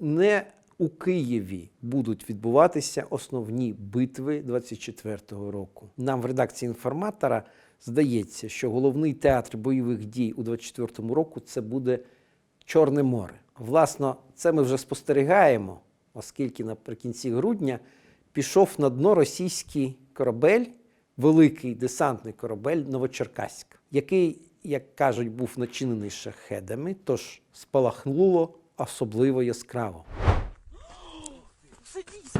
Не у Києві будуть відбуватися основні битви 24-го року. Нам в редакції інформатора здається, що головний театр бойових дій у 24-му року це буде Чорне море. Власно, це ми вже спостерігаємо, оскільки наприкінці грудня пішов на дно російський корабель, великий десантний корабель Новочеркаськ, який, як кажуть, був начинений шахедами, тож спалахнуло особливо яскраво. Садись.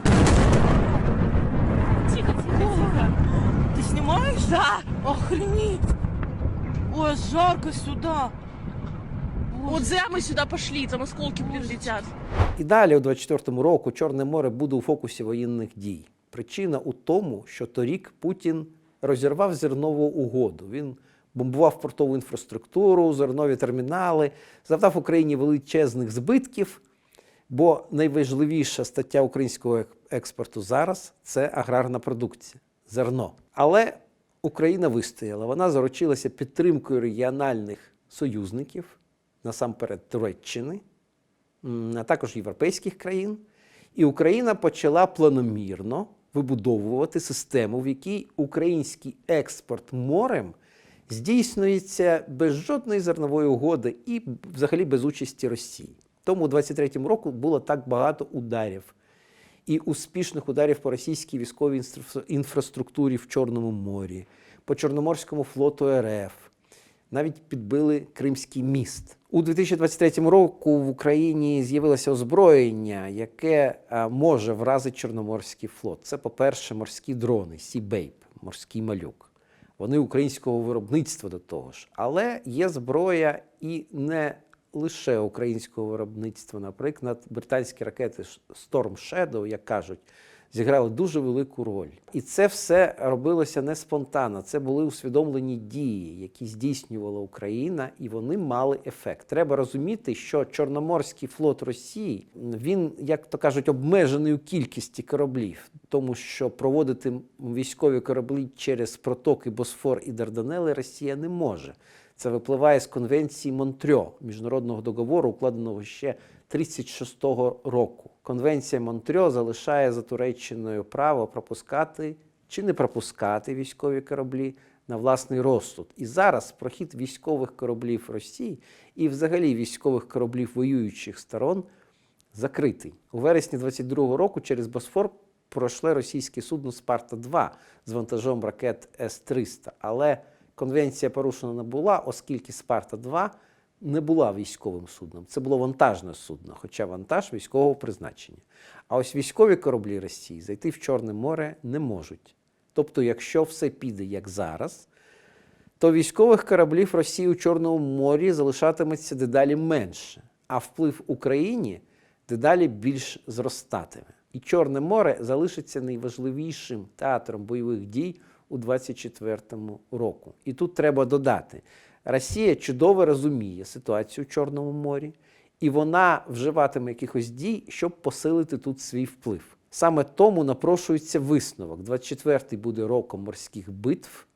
Тихо, тихо, тихо. Ты снимаешь? Да. Охренеть. Ой, жарко сюда. Вот зря мы сюда пошли, там осколки прилетят. І далі, у 24-му року, Чорне море буде у фокусі воєнних дій. Причина у тому, що торік Путін розірвав зернову угоду. Він бомбував портову інфраструктуру, зернові термінали, завдав Україні величезних збитків. Бо найважливіша стаття українського експорту зараз це аграрна продукція зерно. Але Україна вистояла. Вона заручилася підтримкою регіональних союзників, насамперед Туреччини, а також європейських країн. І Україна почала планомірно вибудовувати систему, в якій український експорт морем здійснюється без жодної зернової угоди і взагалі без участі Росії. Тому у 23-му року було так багато ударів і успішних ударів по російській військовій інфраструктурі в Чорному морі, по Чорноморському флоту РФ. Навіть підбили Кримський міст. У 2023 року в Україні з'явилося озброєння, яке може вразити Чорноморський флот. Це, по-перше, морські дрони, Сібейп, морський малюк. Вони українського виробництва до того ж. Але є зброя і не лише українського виробництва. Наприклад, британські ракети Storm Shadow, як кажуть, зіграли дуже велику роль. І це все робилося не спонтанно. Це були усвідомлені дії, які здійснювала Україна, і вони мали ефект. Треба розуміти, що Чорноморський флот Росії він, як то кажуть, обмежений у кількості кораблів, тому що проводити військові кораблі через протоки Босфор і Дарданели Росія не може. Це випливає з конвенції Монтрьо, міжнародного договору, укладеного ще 36-го року. Конвенція Монтрьо залишає за Туреччиною право пропускати чи не пропускати військові кораблі на власний розсуд. І зараз прохід військових кораблів Росії і взагалі військових кораблів воюючих сторон закритий. У вересні 22-го року через Босфор пройшло російське судно Спарта-2 з вантажом ракет С-300. Але конвенція порушена не була, оскільки Спарта-2 не була військовим судном. Це було вантажне судно, хоча вантаж військового призначення. А ось військові кораблі Росії зайти в Чорне море не можуть. Тобто, якщо все піде як зараз, то військових кораблів Росії у Чорному морі залишатиметься дедалі менше, а вплив Україні дедалі більш зростатиме. І Чорне море залишиться найважливішим театром бойових дій у 24-му року. І тут треба додати: Росія чудово розуміє ситуацію в Чорному морі, і вона вживатиме якихось дій, щоб посилити тут свій вплив. Саме тому напрошується висновок. 24-й буде роком морських битв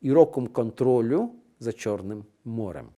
і роком контролю за Чорним морем.